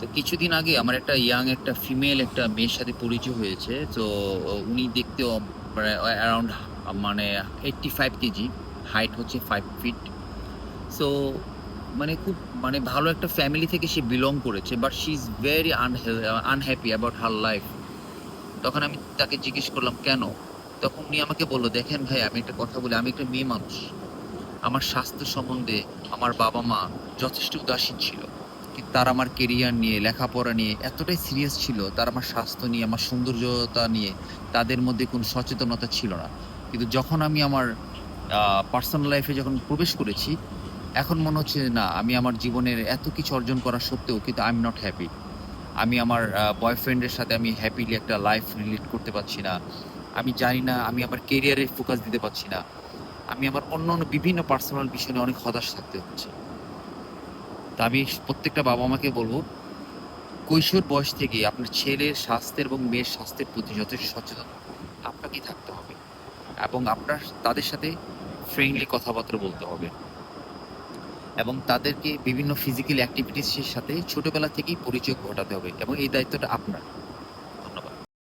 তো কিছুদিন আগে আমার একটা ইয়াং একটা ফিমেল একটা মেয়ের সাথে পরিচয় হয়েছে, তো উনি দেখতে অ্যারাউন্ড মানে এইট্টি ফাইভ কেজি হাইট হচ্ছে ফাইভ ফিট সো মানে খুব মানে ভালো একটা ফ্যামিলি থেকে সে বিলং করেছে but she is very unhappy about her life তখন আমি তাকে জিজ্ঞেস করলাম, কেন? তখন উনি আমাকে বলল, দেখেন ভাই, আমি একটা কথা বলি, আমি একটা মেয়ে মানুষ। আমার স্বাস্থ্য সম্বন্ধে আমার বাবা মা যথেষ্ট উদাসীন ছিল। তার আমার কেরিয়ার নিয়ে, লেখাপড়া নিয়ে এতটাই সিরিয়াস ছিল, তার আমার স্বাস্থ্য নিয়ে, আমার সৌন্দর্যতা নিয়ে, তাদের মধ্যে কোনো সচেতনতা ছিল না। কিন্তু যখন আমি আমার পার্সোনাল লাইফে যখন প্রবেশ করেছি, এখন মনে হচ্ছে না, আমি আমার জীবনের এত কিছু অর্জন করা সত্ত্বেও কিন্তু আই এম নট হ্যাপি আমি আমার বয়ফ্রেন্ডের সাথে আমি হ্যাপিলি একটা লাইফ রিলেট করতে পারছি না। আমি জানি না, আমি আমার কেরিয়ারে ফোকাস দিতে পারছি না। আমি আমার অন্য অন্য বিভিন্ন পার্সোনাল বিষয় নিয়ে অনেক হতাশ থাকতে হচ্ছে। তা আমি প্রত্যেকটা বাবা মাকে বলব, কৈশোর বয়স থেকে আপনার ছেলের স্বাস্থ্যের এবং মেয়ের স্বাস্থ্যের প্রতি যথেষ্ট সচেতন। আপনাকেই থাকতে হবে এবং আপনার, তাদের সাথে ফ্রেন্ডলি কথাবার্তা বলতে হবে। এবং তাদেরকে বিভিন্ন ফিজিক্যাল অ্যাক্টিভিটিসের সাথে ছোটবেলা থেকেই পরিচয় ঘটাতে হবে এবং এই দায়িত্বটা আপনার।